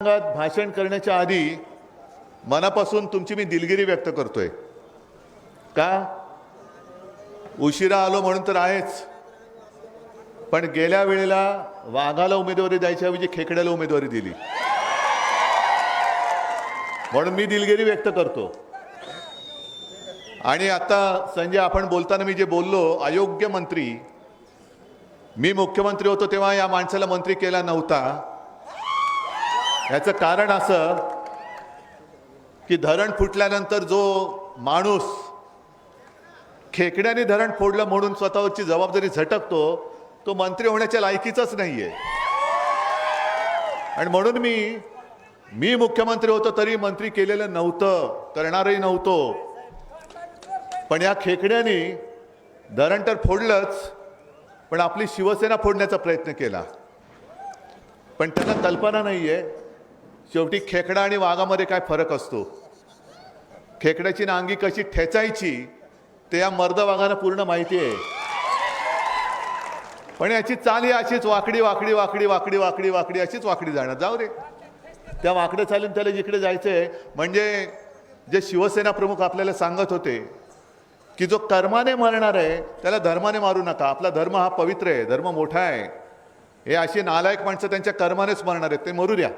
प्रसंगात भाषण करण्याच्या आधी मनापासून तुमची मी दिलगिरी व्यक्त करतोय. का? उशिरा आलो म्हणून तर आहेच. पण गेल्या वेळेला वाघाला उमेदवारी द्यायच्याऐवजी खेकड्याला उमेदवारी दिली. म्हणून मी दिलगिरी व्यक्त करतो. आणि आता संजय आपण बोलताना मी जे बोललो अयोग्य मंत्री मी मुख्यमंत्री होतो तेव्हा या माणसाला मंत्री केला नव्हता. याचं कारण असं की धरण फुटल्यानंतर जो माणूस खेकड्याने धरण फोडलं म्हणून स्वतःची जबाबदारी झटकतो तो मंत्री होण्याच्या लायकीचाच आहे आणि म्हणून मी मी मुख्यमंत्री होतो तरी मंत्री केलेलं नव्हतं करणारही नव्हतो. पण या खेकड्याने धरण तर फोडलंच पण आपली शिवसेना फोडण्याचा प्रयत्न केला. पण त्यांना कल्पना नाही आहे शेवटी खेकडा आणि वाघामध्ये काय फरक असतो? खेकड्याची नांगी कशी ठेचायची ते या मर्द वाघांना पूर्ण माहिती आहे. पण याची चाल ही अशीच वाकडी वाकडी वाकडी वाकडी वाकडी वाकडी अशीच वाकडी जाणार. जाऊ रे त्या वाकड्या चालून त्याला जिकडे जायचंय म्हणजे जे शिवसेना प्रमुख आपल्याला सांगत होते की जो कर्माने मरणार आहे त्याला धर्माने मारू नका. आपला धर्म हा पवित्र आहे धर्म मोठा आहे. हे अशी नालायक माणसं त्यांच्या कर्मानेच मरणार आहेत. ते मरू द्या.